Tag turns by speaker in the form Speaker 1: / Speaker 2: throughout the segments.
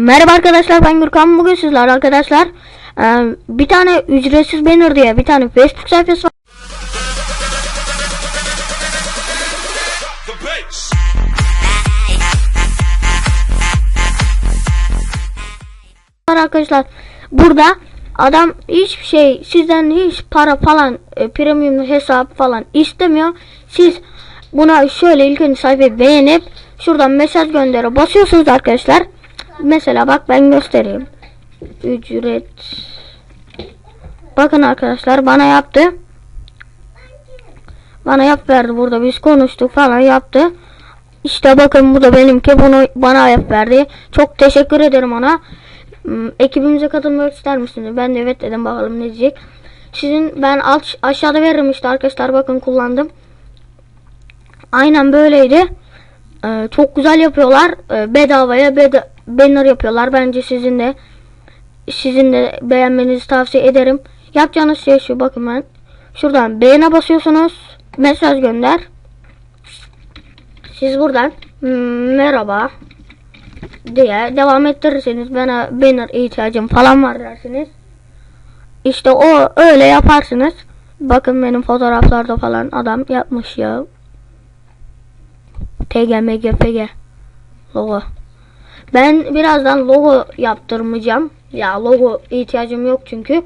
Speaker 1: Merhaba arkadaşlar ben Gürkan. Bugün sizler arkadaşlar e, bir tane ücretsiz banner diye bir tane Facebook sayfası var. Arkadaşlar burada adam hiçbir şey sizden hiç para falan e, premium hesap falan istemiyor. Siz buna şöyle ilk önce sayfayı beğenip şuradan mesaj göndere basıyorsunuz arkadaşlar mesela bak ben göstereyim ücret bakın arkadaşlar bana yaptı bana yap verdi burada biz konuştuk falan yaptı işte bakın bu da benimki bunu bana yap verdi çok teşekkür ederim ona Hmm, ekibimize katılmak ister misiniz? Ben de evet dedim bakalım ne diyecek. Sizin ben alt aşağıda veririm işte arkadaşlar bakın kullandım. Aynen böyleydi. Ee, çok güzel yapıyorlar. Ee, bedavaya beda banner yapıyorlar. Bence sizin de sizin de beğenmenizi tavsiye ederim. Yapacağınız şey şu bakın ben. Şuradan beğene basıyorsunuz. Mesaj gönder. Siz buradan "Hmm, merhaba diye devam ettirirseniz bana banner ihtiyacım falan var dersiniz. İşte o öyle yaparsınız. Bakın benim fotoğraflarda falan adam yapmış ya. TGMGFG logo. Ben birazdan logo yaptırmayacağım. Ya logo ihtiyacım yok çünkü.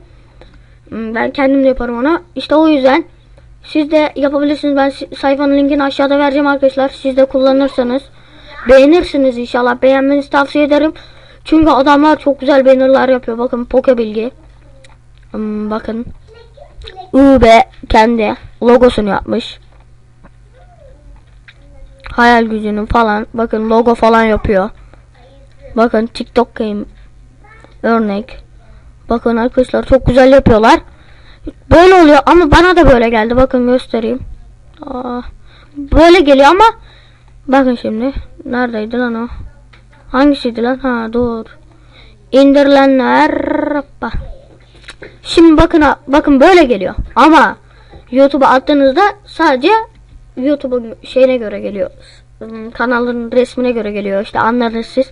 Speaker 1: Hmm, Ben kendim de yaparım onu. İşte o yüzden siz de yapabilirsiniz. Ben sayfanın linkini aşağıda vereceğim arkadaşlar. Siz de kullanırsanız beğenirsiniz inşallah. Beğenmenizi tavsiye ederim. Çünkü adamlar çok güzel bannerlar yapıyor. Bakın Poke Bilgi. Hmm, bakın. UB kendi logosunu yapmış. Hayal gücünün falan. Bakın logo falan yapıyor. Bakın TikTok game örnek. Bakın arkadaşlar çok güzel yapıyorlar. Böyle oluyor ama bana da böyle geldi. Bakın göstereyim. Aa, böyle geliyor ama bakın şimdi. Neredeydi lan o? Hangisiydi lan? Ha dur. İndirilenler. Şimdi bakın bakın böyle geliyor. Ama YouTube'a attığınızda sadece YouTube'un şeyine göre geliyor. Hmm, Kanalın resmine göre geliyor. İşte anladınız siz.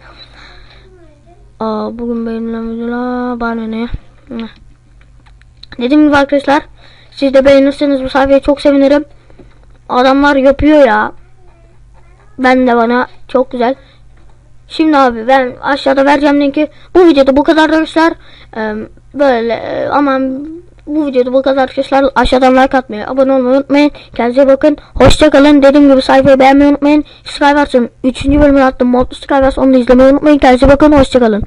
Speaker 1: Aa, bugün benimle bana ne? Dediğim gibi arkadaşlar siz de beğenirseniz bu sayfayı çok sevinirim. Adamlar yapıyor ya. Ben de bana çok güzel. Şimdi abi ben aşağıda vereceğim linki. Bu videoda bu kadar arkadaşlar. Ee, böyle aman bu videoda bu kadar arkadaşlar. Aşağıdan like atmayı, abone olmayı unutmayın. Kendinize bakın. Hoşçakalın. Dediğim gibi sayfayı beğenmeyi unutmayın. Skywars'ın 3. bölümünü attım. Modlu Skywars onu da izlemeyi unutmayın. Kendinize bakın. Hoşçakalın.